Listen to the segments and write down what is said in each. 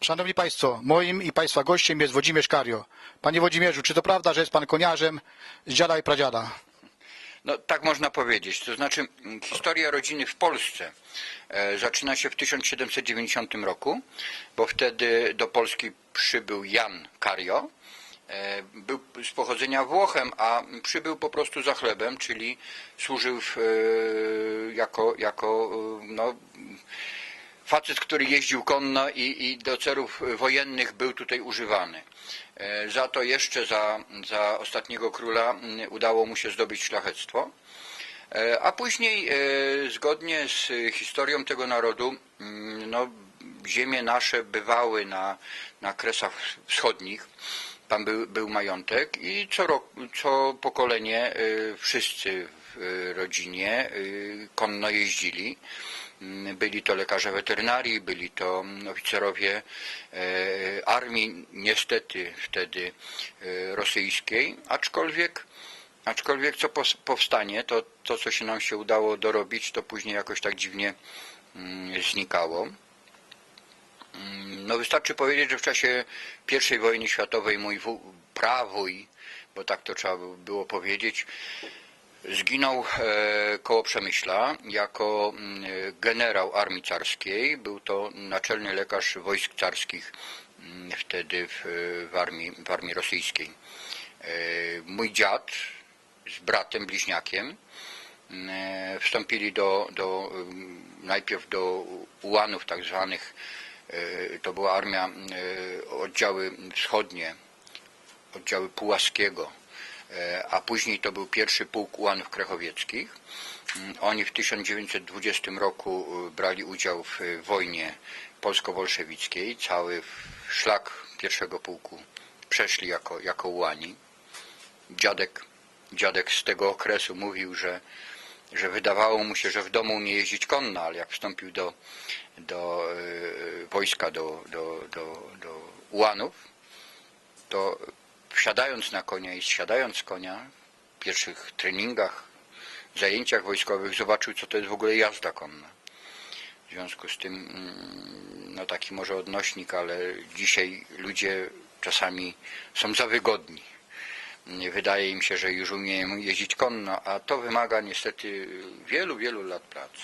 Szanowni Państwo, moim i Państwa gościem jest Włodzimierz Kario. Panie Włodzimierzu, czy to prawda, że jest Pan koniarzem z dziada i pradziada? No, tak można powiedzieć. To znaczy, historia rodziny w Polsce e, zaczyna się w 1790 roku, bo wtedy do Polski przybył Jan Kario. E, był z pochodzenia Włochem, a przybył po prostu za chlebem, czyli służył w, e, jako, jako no, facet, który jeździł konno i, i do celów wojennych był tutaj używany. E, Za to jeszcze za, za ostatniego króla mm, udało mu się zdobyć szlachectwo. E, A później, e, zgodnie z historią tego narodu, mm, no, ziemie nasze bywały na, na kresach wschodnich. Tam był, był majątek i co, rok, co pokolenie e, wszyscy w e, rodzinie e, konno jeździli. Mm, Byli to lekarze weterynarii, byli to oficerowie e, armii, niestety wtedy e, rosyjskiej, aczkolwiek, aczkolwiek co powstanie, to, to co się nam się udało dorobić, to później jakoś tak dziwnie mm, znikało. Mm, No wystarczy powiedzieć, że w czasie I wojny światowej mój wó- prawój, bo tak to trzeba było powiedzieć, Zginął e, koło Przemyśla jako mm, generał armii carskiej. Był to naczelny lekarz wojsk carskich mm, wtedy w, w, armii, w armii rosyjskiej. E, mój dziad z bratem bliźniakiem e, wstąpili do, do najpierw do ułanów tak zwanych. E, To była armia, e, oddziały wschodnie, oddziały Pułaskiego, e, a później to był pierwszy pułk ułanów krechowieckich. Mm, Oni w 1920 roku brali udział w wojnie polsko-bolszewickiej. Cały szlak pierwszego pułku przeszli jako, jako ułani. Dziadek, dziadek z tego okresu mówił, że, że wydawało mu się, że w domu nie jeździć konno, ale jak wstąpił do, do e, wojska, do, do, do, do ułanów, to wsiadając na konia i zsiadając konia w pierwszych treningach, zajęciach wojskowych zobaczył, co to jest w ogóle jazda konna. W związku z tym, mm, no taki może odnośnik, ale dzisiaj ludzie czasami są za wygodni. Wydaje im się, że już umieją jeździć konno, a to wymaga niestety wielu, wielu lat pracy.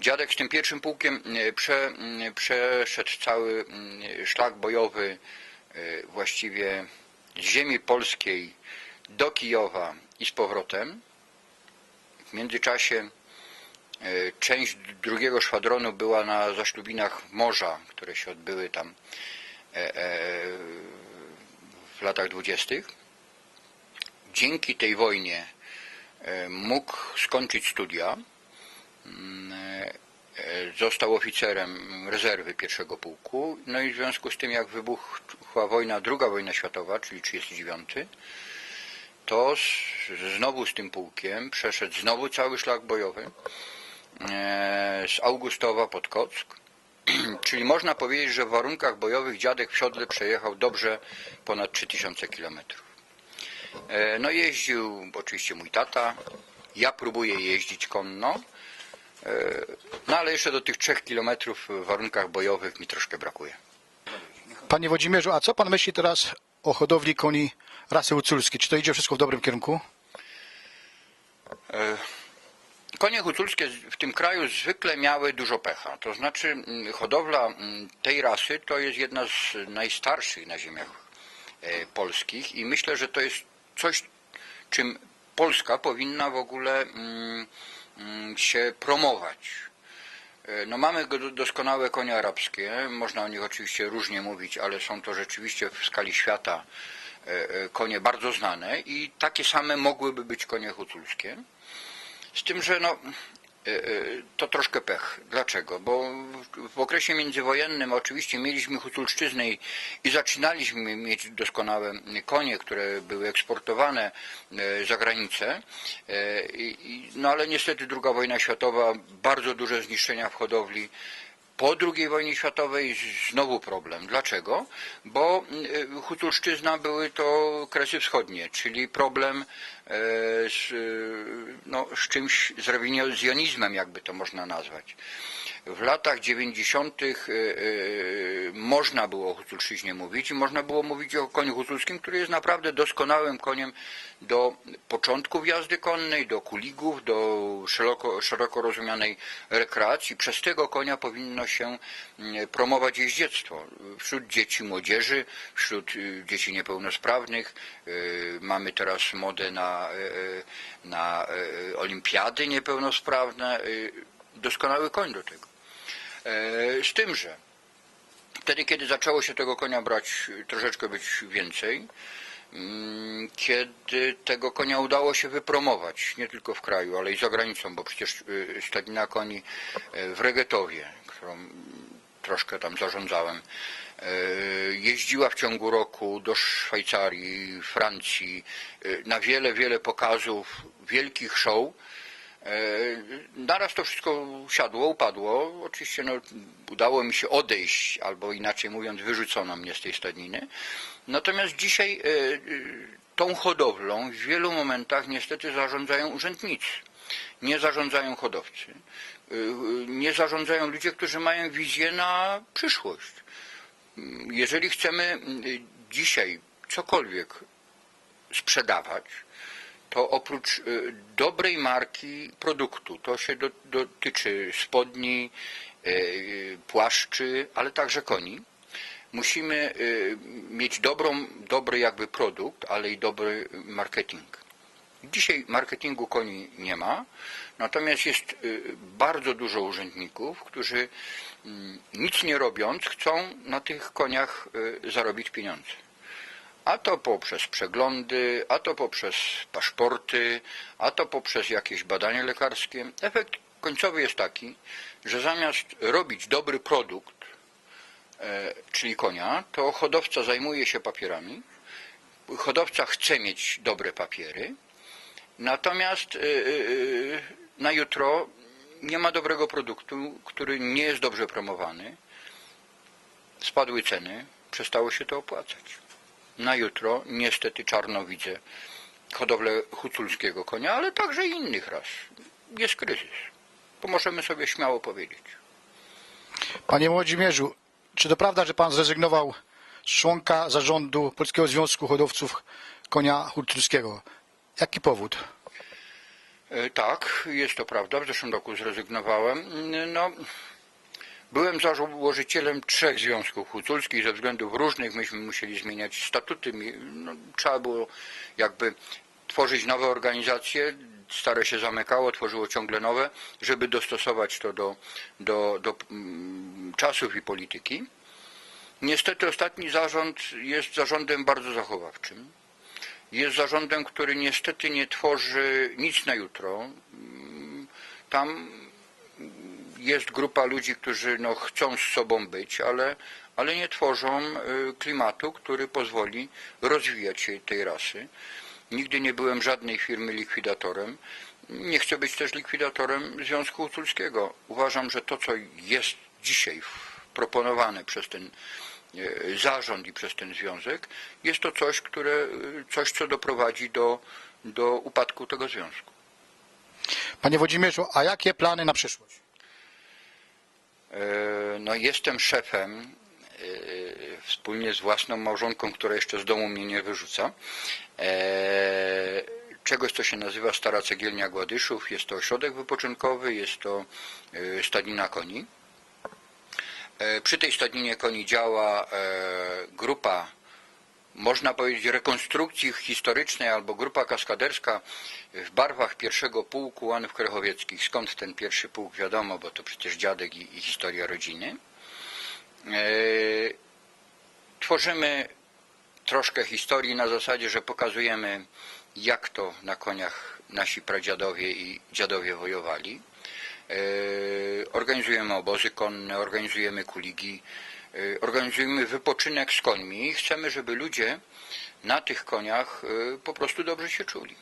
Dziadek z tym pierwszym pułkiem e, prze, m, przeszedł cały m, szlak bojowy e, właściwie z ziemi polskiej do Kijowa i z powrotem. W międzyczasie e, część drugiego szwadronu była na zaślubinach morza, które się odbyły tam e, e, w latach dwudziestych. Dzięki tej wojnie e, mógł skończyć studia. Mm, e, Został oficerem rezerwy pierwszego pułku. No i w związku z tym, jak wybuchła wojna, druga wojna światowa, czyli 39, to znowu z tym pułkiem przeszedł znowu cały szlak bojowy e, z Augustowa pod Kock. Czyli można powiedzieć, że w warunkach bojowych dziadek w siodle przejechał dobrze ponad 3000 kilometrów. E, No jeździł oczywiście mój tata, ja próbuję jeździć konno, e, no ale jeszcze do tych 3 kilometrów w warunkach bojowych mi troszkę brakuje. Panie Włodzimierzu, a co Pan myśli teraz o hodowli koni rasy huculskiej? Czy to idzie wszystko w dobrym kierunku? Konie huculskie w tym kraju zwykle miały dużo pecha. To znaczy hodowla tej rasy to jest jedna z najstarszych na ziemiach e, polskich i myślę, że to jest coś, czym Polska powinna w ogóle mm, mm, się promować. E, No mamy doskonałe konie arabskie, można o nich oczywiście różnie mówić, ale są to rzeczywiście w skali świata e, e, konie bardzo znane i takie same mogłyby być konie huculskie. Z tym, że no, to troszkę pech. Dlaczego? Bo w- okresie międzywojennym oczywiście mieliśmy huculszczyznę i, zaczynaliśmy mieć doskonałe konie, które były eksportowane e, za granicę. E, No ale niestety druga wojna światowa, bardzo duże zniszczenia w hodowli. Po II wojnie światowej znowu problem. Dlaczego? Bo Huculszczyzna były to kresy wschodnie, czyli problem e, z, y, no, z czymś, z rewizjonizmem, jakby to można nazwać. W latach 90. e, e, można było o Huculszczyźnie mówić i można było mówić o koniu huculskim, który jest naprawdę doskonałym koniem do początków jazdy konnej, do kuligów, do szeroko, szeroko rozumianej rekreacji. Przez tego konia powinno się promować jeździectwo wśród dzieci, młodzieży, wśród y, dzieci niepełnosprawnych. Y, Mamy teraz modę na, na y, olimpiady niepełnosprawne. Doskonały koń do tego. E, Z tym, że wtedy, kiedy zaczęło się tego konia brać troszeczkę być więcej, mm, kiedy tego konia udało się wypromować, nie tylko w kraju, ale i za granicą, bo przecież stadnina koni w Regetowie, którą troszkę tam zarządzałem, jeździła w ciągu roku do Szwajcarii, Francji, y, na wiele, wiele pokazów, wielkich show, E, Naraz to wszystko siadło, upadło. Oczywiście no, udało mi się odejść, albo inaczej mówiąc, wyrzucono mnie z tej stadniny. Natomiast dzisiaj e, e, tą hodowlą w wielu momentach niestety zarządzają urzędnicy. Nie zarządzają hodowcy. E, Nie zarządzają ludzie, którzy mają wizję na przyszłość. Jeżeli chcemy mm, dzisiaj cokolwiek sprzedawać, to oprócz y, dobrej marki produktu, to się do, dotyczy spodni, y, płaszczy, ale także koni, musimy y, mieć dobrą, dobry jakby produkt, ale i dobry marketing. Dzisiaj marketingu koni nie ma, natomiast jest y, bardzo dużo urzędników, którzy mm, nic nie robiąc chcą na tych koniach y, zarobić pieniądze. A to poprzez przeglądy, a to poprzez paszporty, a to poprzez jakieś badania lekarskie. Efekt końcowy jest taki, że zamiast robić dobry produkt, e, czyli konia, to hodowca zajmuje się papierami. Hodowca chce mieć dobre papiery, natomiast e, e, na jutro nie ma dobrego produktu, który nie jest dobrze promowany. Spadły ceny, przestało się to opłacać na jutro niestety czarno widzę hodowlę huculskiego konia, ale także innych ras. Jest kryzys. To możemy sobie śmiało powiedzieć. Panie Włodzimierzu, czy to prawda, że pan zrezygnował z członka zarządu Polskiego Związku Hodowców Konia Hulturskiego? Jaki powód? E, Tak, jest to prawda. W zeszłym roku zrezygnowałem. No, byłem założycielem trzech związków huculskich. Ze względów różnych myśmy musieli zmieniać statuty. No, trzeba było jakby tworzyć nowe organizacje. Stare się zamykało, tworzyło ciągle nowe, żeby dostosować to do, do, do mm, czasów i polityki. Niestety ostatni zarząd jest zarządem bardzo zachowawczym. Jest zarządem, który niestety nie tworzy nic na jutro. Tam jest grupa ludzi, którzy no, chcą z sobą być, ale, ale nie tworzą y, klimatu, który pozwoli rozwijać się tej rasy. Nigdy nie byłem żadnej firmy likwidatorem. Nie chcę być też likwidatorem Związku Huculskiego. Uważam, że to, co jest dzisiaj proponowane przez ten zarząd i przez ten związek, jest to coś, które, e, coś co doprowadzi do, do upadku tego związku. Panie Włodzimierzu, a jakie plany na przyszłość? E, No, jestem szefem e, wspólnie z własną małżonką, która jeszcze z domu mnie nie wyrzuca. e, Czegoś, co się nazywa Stara Cegielnia Gładyszów. Jest to ośrodek wypoczynkowy, jest to e, stadnina koni. E, Przy tej stadninie koni działa e, grupa, można powiedzieć, rekonstrukcji historycznej albo grupa kaskaderska w barwach pierwszego pułku Łanów Krechowieckich. Skąd ten pierwszy pułk wiadomo, bo to przecież dziadek i, historia rodziny. E, Tworzymy troszkę historii na zasadzie, że pokazujemy jak to na koniach nasi pradziadowie i dziadowie wojowali. E, Organizujemy obozy konne, organizujemy kuligi, e, organizujemy wypoczynek z końmi i chcemy, żeby ludzie na tych koniach e, po prostu dobrze się czuli.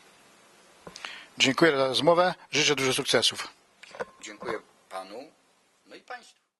Dziękuję za rozmowę. Życzę dużo sukcesów. Dziękuję panu, no i państwu.